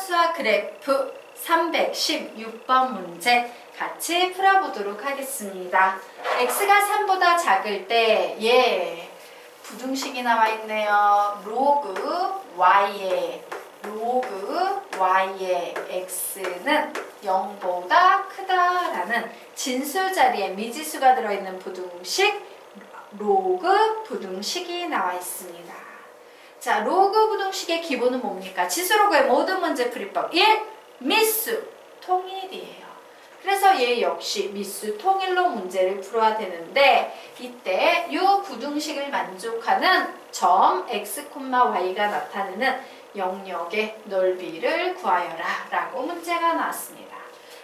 함수와 그래프 316번 문제 같이 풀어보도록 하겠습니다. x가 3보다 작을 때, 예, 부등식이 나와 있네요. 로그 y의 로그 y의 x는 0보다 크다라는 진수 자리에 미지수가 들어있는 부등식 로그 부등식이 나와 있습니다. 자, 로그 부등식의 기본은 뭡니까? 지수로그의 모든 문제 풀이법 1. 미수 통일이에요. 그래서 얘 역시 미수 통일로 문제를 풀어야 되는데 이때 이 부등식을 만족하는 점 x, y가 나타내는 영역의 넓이를 구하여라 라고 문제가 나왔습니다.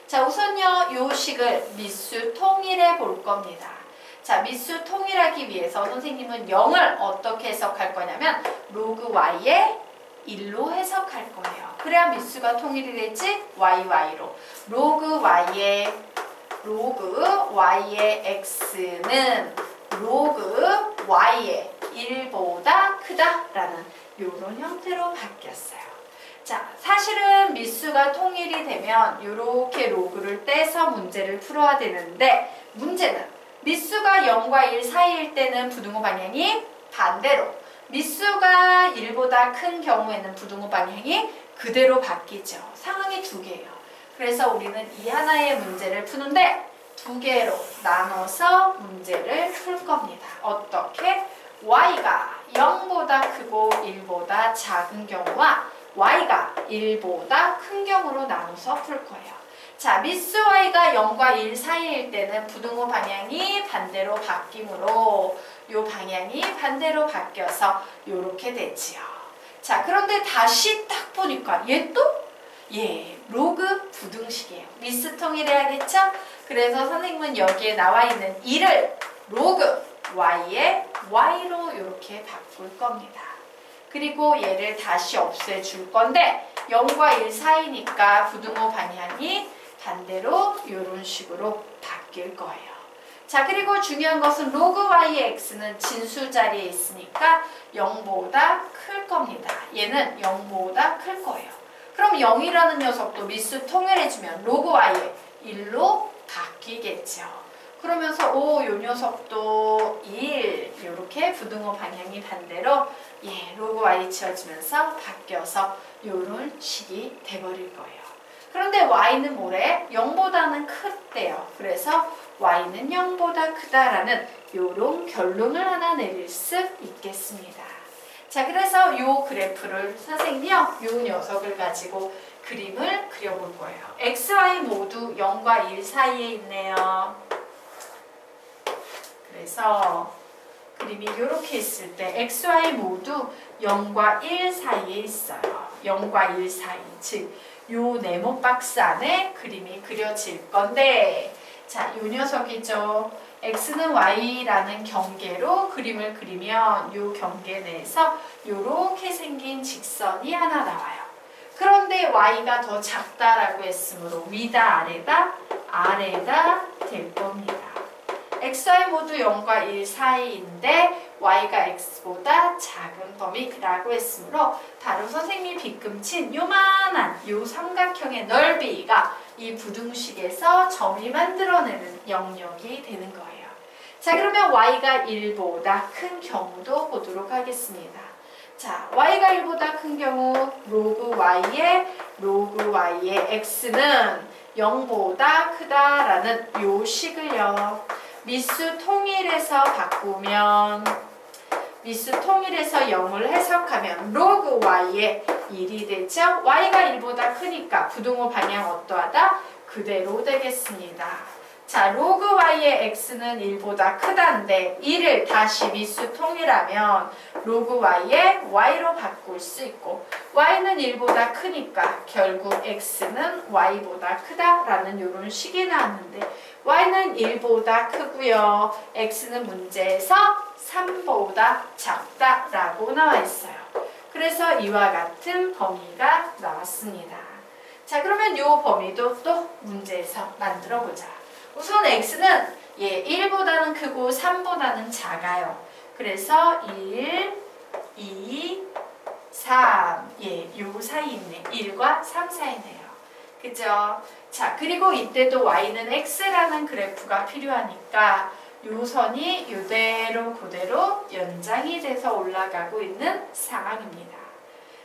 자 우선요 요 식을 미수 통일해 볼 겁니다. 자 미수 통일하기 위해서 선생님은 0을 어떻게 해석할 거냐면 로그 y의 1로 해석할 거예요. 그래야 미수가 통일이 되지 y y로 로그 y의 로그 y의 x는 로그 y의 1보다 크다라는 이런 형태로 바뀌었어요. 자, 사실은 미수가 통일이 되면 이렇게 로그를 떼서 문제를 풀어야 되는데 문제는 미수가 0과 1 사이일 때는 부등호 방향이 반대로 미수가 1보다 큰 경우에는 부등호 방향이 그대로 바뀌죠. 상황이 두 개예요. 그래서 우리는 이 하나의 문제를 푸는데 두 개로 나눠서 문제를 풀 겁니다. 어떻게? y가 0보다 크고 1보다 작은 경우와 y가 1보다 큰 경우로 나눠서 풀 거예요. 자, 미스 y가 0과 1 사이일 때는 부등호 방향이 반대로 바뀌므로 요 방향이 반대로 바뀌어서 요렇게 되지요. 자, 그런데 다시 딱 보니까 얘 또? 예, 로그 부등식이에요. 미스 통일해야겠죠? 그래서 선생님은 여기에 나와 있는 1을 로그 y의 y로 이렇게 바꿀 겁니다. 그리고 얘를 다시 없애줄 건데 0과 1 사이니까 부등호 방향이 반대로 이런 식으로 바뀔 거예요. 자 그리고 중요한 것은 로그 y의 x는 진수 자리에 있으니까 0보다 클 겁니다. 얘는 0보다 클 거예요. 그럼 0이라는 녀석도 미수 통일해주면 로그 y의 1로 바뀌겠죠. 그러면서 오, 요 녀석도 1 이렇게 부등호 방향이 반대로 예, 로그 y 지어지면서 바뀌어서 요런 식이 돼버릴 거예요. 그런데 y는 뭐래? 0보다는 크대요. 그래서 y는 0보다 크다라는 요런 결론을 하나 내릴 수 있겠습니다. 자, 그래서 요 그래프를 선생님이요, 요 녀석을 가지고 그림을 그려볼 거예요. x, y 모두 0과 1 사이에 있네요. 그래서 그림이 이렇게 있을 때 x, y 모두 0과 1 사이에 있어요. 0과 1 사이. 즉, 요 네모 박스 안에 그림이 그려질 건데 자, 요 녀석이죠. x는 y라는 경계로 그림을 그리면 요 경계 내에서 요렇게 생긴 직선이 하나 나와요. 그런데 y가 더 작다라고 했으므로 위다 아래다 아래다 될 겁니다. X, y 모두 0과 1 사이인데 y가 x보다 작은 범위 라고 했으므로 바로 선생님이 빗금친 요만한 요 삼각형의 넓이가 이 부등식에서 점이 만들어내는 영역이 되는 거예요. 자 그러면 y가 1보다 큰 경우도 보도록 하겠습니다. 자 y가 1보다 큰 경우 로그 y의 로그 y의 x는 0보다 크다라는 요 식을요. 미수 통일해서 바꾸면 미수 통일해서 0을 해석하면 로그 y의 1이 되죠. y가 1보다 크니까 부등호 방향 어떠하다? 그대로 되겠습니다. 자, 로그 y의 x는 1보다 크다인데 1을 다시 미수 통일하면 로그 y의 y로 바꿀 수 있고 y는 1보다 크니까 결국 x는 y보다 크다라는 이런 식이 나왔는데 y는 1보다 크고요. x는 문제에서 3보다 작다라고 나와 있어요. 그래서 이와 같은 범위가 나왔습니다. 자, 그러면 이 범위도 또 문제에서 만들어 보자. 우선 x는 예, 1보다는 크고 3보다는 작아요. 그래서 1, 2, 3. 예, 요 사이 있네. 1과 3 사이네요. 그죠? 자, 그리고 이때도 y는 x라는 그래프가 필요하니까 요 선이 요대로 그대로 연장이 돼서 올라가고 있는 상황입니다.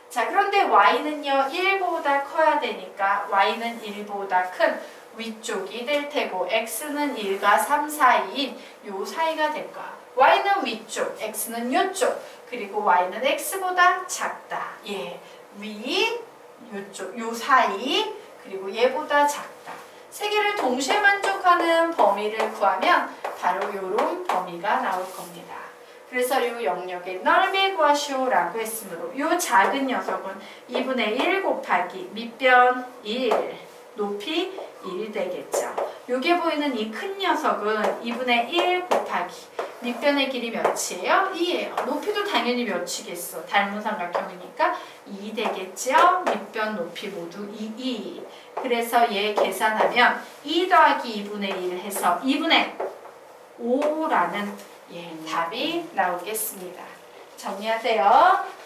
자, 그런데 y는요, 1보다 커야 되니까 y는 1보다 큰 위쪽이 될 테고 x는 1과 3 사이인 요 사이가 될 거야. y는 위쪽, x는 요쪽, 그리고 y는 x보다 작다. 예, 위, 요쪽, 요 사이, 그리고 얘보다 작다. 세 개를 동시에 만족하는 범위를 구하면 바로 요런 범위가 나올 겁니다. 그래서 이 영역의 넓이 구하시오라고 했으므로 이 작은 녀석은 2분의 1 곱하기 밑변 1 높이 1 되겠죠. 요게 보이는 이 큰 녀석은 2분의 1 곱하기 밑변의 길이 몇이에요? 2예요. 높이도 당연히 몇이겠어. 닮은 삼각형이니까 2 되겠죠. 밑변 높이 모두 2, 2. 그래서 얘 계산하면 2 더하기 2분의 1 해서 2분의 5라는 예, 답이 나오겠습니다. 정리하세요.